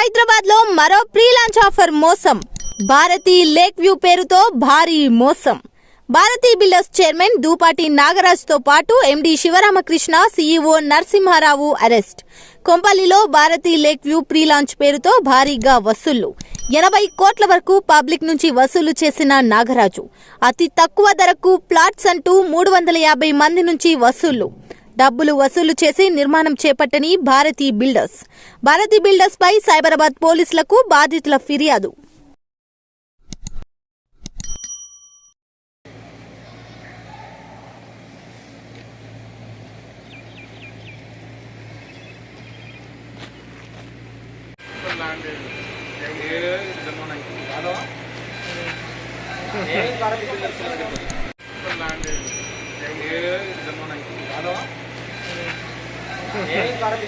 హైదరాబాద్లో మరో pre launch offer మోసం. భారతి లేక్ వ్యూ పేరుతో భారీ మోసం. భారతీ బిల్డర్స్ చైర్మన్ దూపాటి నాగరాజ్తో పాటు MD Sivaramakrishna CEO Narasimha Rao arrest. కొంపల్లిలో Bharati lake view pre launch పేరుతో భారీగా వసూళ్ళు. ఎనభై కోట్ల వరకు పబ్లిక్ నుంచి వసూలు చేసిన నాగరాజు. అతి తక్కువ ధరకు ప్లాట్స్ అంటూ మూడు వందల యాభై మంది నుంచి వసూళ్ళు. డబ్బులు వసూలు చేసి నిర్మాణం చేపట్టని భారతీ బిల్డర్స్. భారతీ బిల్డర్స్ పై సైబరాబాద్ పోలీసులకు బాధితుల ఫిర్యాదు. ఏ ఏ కారకి